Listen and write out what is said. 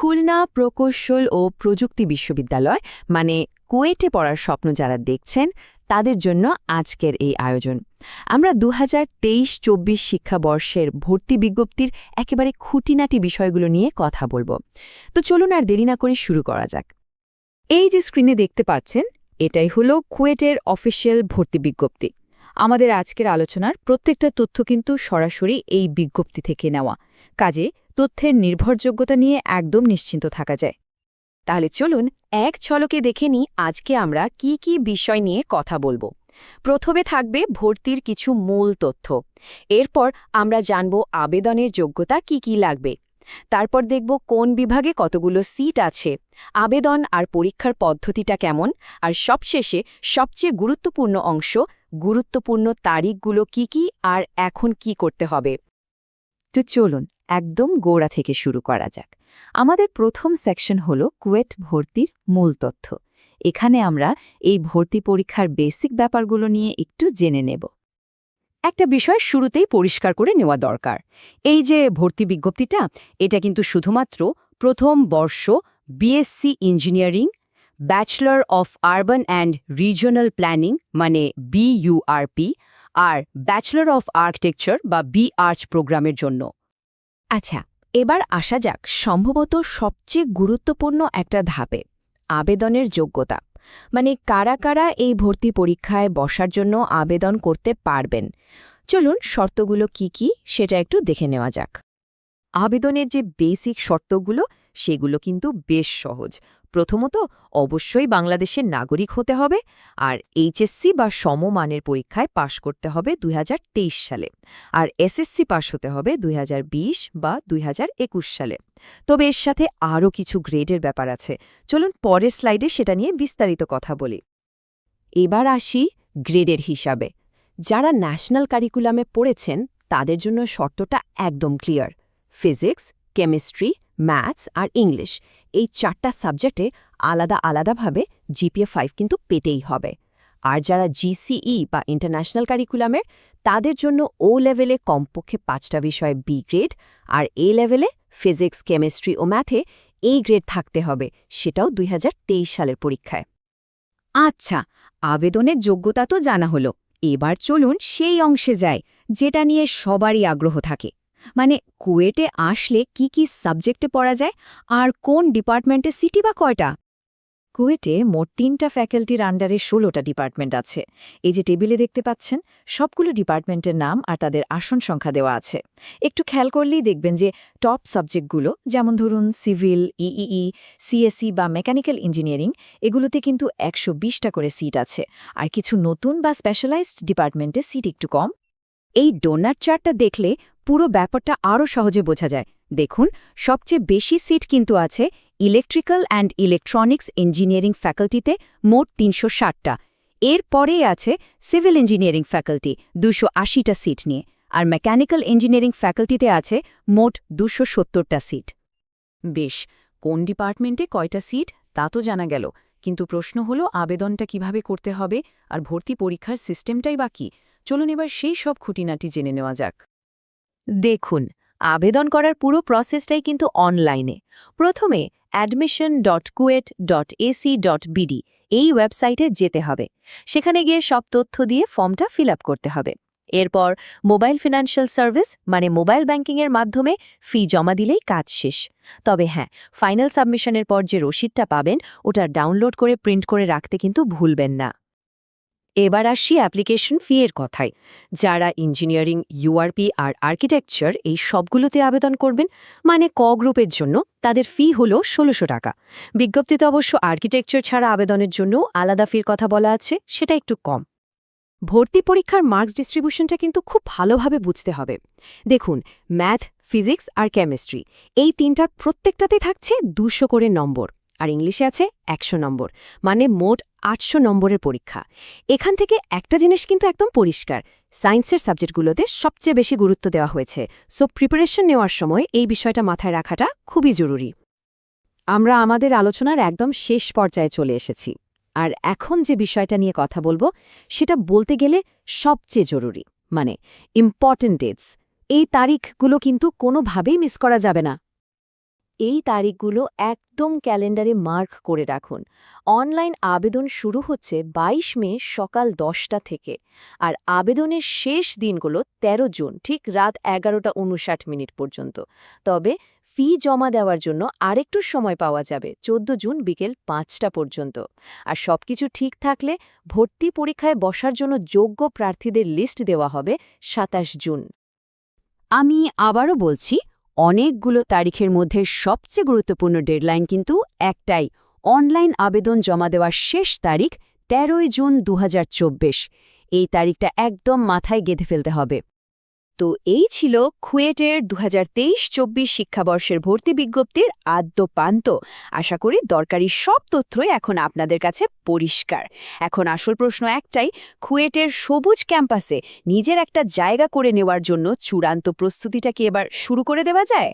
খুলনা প্রকৌশল ও প্রযুক্তি বিশ্ববিদ্যালয় মানে কুয়েটে পড়ার স্বপ্ন যারা দেখছেন, তাদের জন্য আজকের এই আয়োজন। আমরা দু হাজার তেইশ চব্বিশ শিক্ষাবর্ষের ভর্তি বিজ্ঞপ্তির একেবারে খুঁটিনাটি বিষয়গুলো নিয়ে কথা বলব। তো চলুন আর দেরি না করে শুরু করা যাক। এই যে স্ক্রিনে দেখতে পাচ্ছেন, এটাই হলো কুয়েটের অফিসিয়াল ভর্তি বিজ্ঞপ্তি। আমাদের আজকের আলোচনার প্রত্যেকটা তথ্য কিন্তু সরাসরি এই বিজ্ঞপ্তি থেকে নেওয়া। কাজে তথ্যের নির্ভরযোগ্যতা নিয়ে একদম নিশ্চিন্ত থাকা যায়। তাহলে চলুন এক ছলকে দেখে নিই আজকে আমরা কি কি বিষয় নিয়ে কথা বলব। প্রথমে থাকবে ভর্তির কিছু মূল তথ্য। এরপর আমরা জানব আবেদনের যোগ্যতা কি কি লাগবে। তারপর দেখব কোন বিভাগে কতগুলো সিট আছে, আবেদন আর পরীক্ষার পদ্ধতিটা কেমন, আর সবশেষে সবচেয়ে গুরুত্বপূর্ণ অংশ, গুরুত্বপূর্ণ তারিখগুলো কি কি, আর এখন কি করতে হবে। তো চলুন একদম গোড়া থেকে শুরু করা যাক। আমাদের প্রথম সেকশন হল কুয়েট ভর্তির মূল তথ্য। এখানে আমরা এই ভর্তি পরীক্ষার বেসিক ব্যাপারগুলো নিয়ে একটু জেনে নেব। একটা বিষয় শুরুতেই পরিষ্কার করে নেওয়া দরকার। এই যে ভর্তি বিজ্ঞপ্তিটা, এটা কিন্তু শুধুমাত্র প্রথম বর্ষ BSc engineering bachelor of urban and regional planning মানে বিইউআরপি আর ব্যাচেলর অফ আর্কিটেকচার বা বি আর্চ প্রোগ্রামের জন্য। আচ্ছা এবার আসা যাক সম্ভবত সবচেয়ে গুরুত্বপূর্ণ একটা ধাপে, আবেদনের যোগ্যতা। মানে কারা কারা এই ভর্তি পরীক্ষায় বসার জন্য আবেদন করতে পারবেন? চলুন শর্তগুলো কি কি সেটা একটু দেখে নেওয়া যাক। আবেদনের যে বেসিক শর্তগুলো, সেগুলো কিন্তু বেশ সহজ। প্রথমত অবশ্যই বাংলাদেশের নাগরিক হতে হবে আর এইচএসসি বা সমমানের পরীক্ষায় পাশ করতে হবে দুই হাজার তেইশ সালে আর এসএসসি পাশ হতে হবে দুই হাজার বিশ বা দুই হাজার একুশ সালে। তবে এর সাথে আরও কিছু গ্রেডের ব্যাপার আছে। চলুন পরের স্লাইডে সেটা নিয়ে বিস্তারিত কথা বলি। এবার আসি গ্রেডের হিসাবে। যারা ন্যাশনাল কারিকুলামে পড়েছেন তাদের জন্য শর্তটা একদম ক্লিয়ার। ফিজিক্স, কেমিস্ট্রি ম্যাথস আর ইংলিশ। এই চারটা সাবজেক্টে আলাদা আলাদাভাবে জিপিএ ফাইভ কিন্তু পেতেই হবে। আর যারা জিসিই বা ইন্টারন্যাশনাল কারিকুলামের, তাদের জন্য ও লেভেলে কমপক্ষে পাঁচটা বিষয়ে বি গ্রেড আর এ লেভেলে ফিজিক্স, কেমিস্ট্রি ও ম্যাথে এই গ্রেড থাকতে হবে, সেটাও দুই হাজার তেইশ সালের পরীক্ষায়। আচ্ছা আবেদনের যোগ্যতা তো জানা হলো। এবার চলুন সেই অংশে যায় যেটা নিয়ে সবারই আগ্রহ থাকে। মানে কুয়েটে আসলে কি কি সাবজেক্টে পড়া যায় আর কোন ডিপার্টমেন্টে সিটি বা কয়টা? কুয়েটে মোট তিনটা ফ্যাকাল্টির আন্ডারে ষোলোটা ডিপার্টমেন্ট আছে। এই যে টেবিলে দেখতে পাচ্ছেন, সবগুলো ডিপার্টমেন্টের নাম আর তাদের আসন সংখ্যা দেওয়া আছে। একটু খেয়াল করলেই দেখবেন যে টপ সাবজেক্টগুলো, যেমন ধরুন সিভিল ইইই সিএসসি বা মেকানিক্যাল ইঞ্জিনিয়ারিং, এগুলোতে কিন্তু একশো বিশটা করে সিট আছে। আর কিছু নতুন বা স্পেশালাইজড ডিপার্টমেন্টে সিট একটু কম। এই ডোনার চার্টটা দেখলে পুরো ব্যাপারটা আরও সহজে বোঝা যায়। দেখুন, সবচেয়ে বেশি সিট কিন্তু আছে ইলেকট্রিক্যাল অ্যান্ড ইলেকট্রনিক্স ইঞ্জিনিয়ারিং ফ্যাকাল্টিতে মোট তিনশো ষাটটা। এর পরেই আছে সিভিল ইঞ্জিনিয়ারিং ফ্যাকাল্টি, দুশো আশিটা সিট নিয়ে। আর মেকানিক্যাল ইঞ্জিনিয়ারিং ফ্যাকাল্টিতে আছে মোট দুশো সত্তরটা সিট। বেশ, কোন ডিপার্টমেন্টে কয়টা সিট, তা তো জানা গেল। কিন্তু প্রশ্ন হলো, আবেদনটা কীভাবে করতে হবে? আর ভর্তি পরীক্ষার সিস্টেমটাই বাকি চলুন এবার সেই সব খুঁটিনাটি জেনে নেওয়া যাক। দেখুন, আবেদন করার পুরো প্রসেসটাই কিন্তু অনলাইনে প্রথমে admission dot KUET dot AC dot BD এই ওয়েবসাইটে যেতে হবে। সেখানে গিয়ে সব তথ্য দিয়ে ফর্মটা ফিল করতে হবে। এরপর মোবাইল ফিনান্সিয়াল সার্ভিস মানে মোবাইল ব্যাংকিংয়ের মাধ্যমে ফি জমা দিলেই কাজ শেষ। তবে হ্যাঁ ফাইনাল সাবমিশনের পর যে রসিদটা পাবেন, ওটা ডাউনলোড করে প্রিন্ট করে রাখতে কিন্তু ভুলবেন না। এবার আসি অ্যাপ্লিকেশন ফি এর কথায়। যারা ইঞ্জিনিয়ারিং ইউআরপি আর আর্কিটেকচার এই সবগুলোতে আবেদন করবেন মানে ক গ্রুপের জন্য, তাদের ফি হল ষোলোশো টাকা। বিজ্ঞপ্তিতে অবশ্য আর্কিটেকচার ছাড়া আবেদনের জন্য আলাদা ফির কথা বলা আছে, সেটা একটু কম। ভর্তি পরীক্ষার মার্কস ডিস্ট্রিবিউশনটা কিন্তু খুব ভালোভাবে বুঝতে হবে। দেখুন, ম্যাথ, ফিজিক্স আর কেমিস্ট্রি, এই তিনটার প্রত্যেকটাতে থাকছে দুশো করে নম্বর, আর ইংলিশে আছে একশো নম্বর মানে মোট আটশো নম্বরের পরীক্ষা। এখান থেকে একটা জিনিস কিন্তু একদম পরিষ্কার। সায়েন্সের সাবজেক্টগুলোতে সবচেয়ে বেশি গুরুত্ব দেওয়া হয়েছে। সো প্রিপারেশন নেওয়ার সময় এই বিষয়টা মাথায় রাখাটা খুবই জরুরি। আমরা আমাদের আলোচনার একদম শেষ পর্যায়ে চলে এসেছি। আর এখন যে বিষয়টা নিয়ে কথা বলব, সেটা বলতে গেলে সবচেয়ে জরুরি। মানে ইম্পর্টেন্ট ডেটস এই তারিখগুলো কিন্তু কোনোভাবেই মিস করা যাবে না। এই তারিখগুলো একদম ক্যালেন্ডারে মার্ক করে রাখুন। অনলাইন আবেদন শুরু হচ্ছে ২২ মে সকাল দশটা থেকে আর আবেদনের শেষ দিনগুলো ১৩ জুন, ঠিক রাত এগারোটা উনষাট মিনিট পর্যন্ত। তবে ফি জমা দেওয়ার জন্য আরেকটু সময় পাওয়া যাবে ১৪ জুন বিকেল পাঁচটা পর্যন্ত। আর সবকিছু ঠিক থাকলে ভর্তি পরীক্ষায় বসার জন্য যোগ্য প্রার্থীদের লিস্ট দেওয়া হবে সাতাশ জুন। আমি আবারও বলছি অনেকগুলো তারিখের মধ্যে সবচেয়ে গুরুত্বপূর্ণ ডেডলাইন কিন্তু একটাই, অনলাইন আবেদন জমা দেওয়ার শেষ তারিখ তেরোই জুন দু হাজার চব্বিশ। এই তারিখটা একদম মাথায় গেঁথে ফেলতে হবে। তো এই ছিল খুয়েটের দু হাজার শিক্ষাবর্ষের ভর্তি বিজ্ঞপ্তির আদ্য পান্ত আশা করি দরকারি সব তথ্যই এখন আপনাদের কাছে পরিষ্কার। এখন আসল প্রশ্ন একটাই খুয়েটের সবুজ ক্যাম্পাসে নিজের একটা জায়গা করে নেওয়ার জন্য চূড়ান্ত প্রস্তুতিটা কি এবার শুরু করে দেওয়া যায়?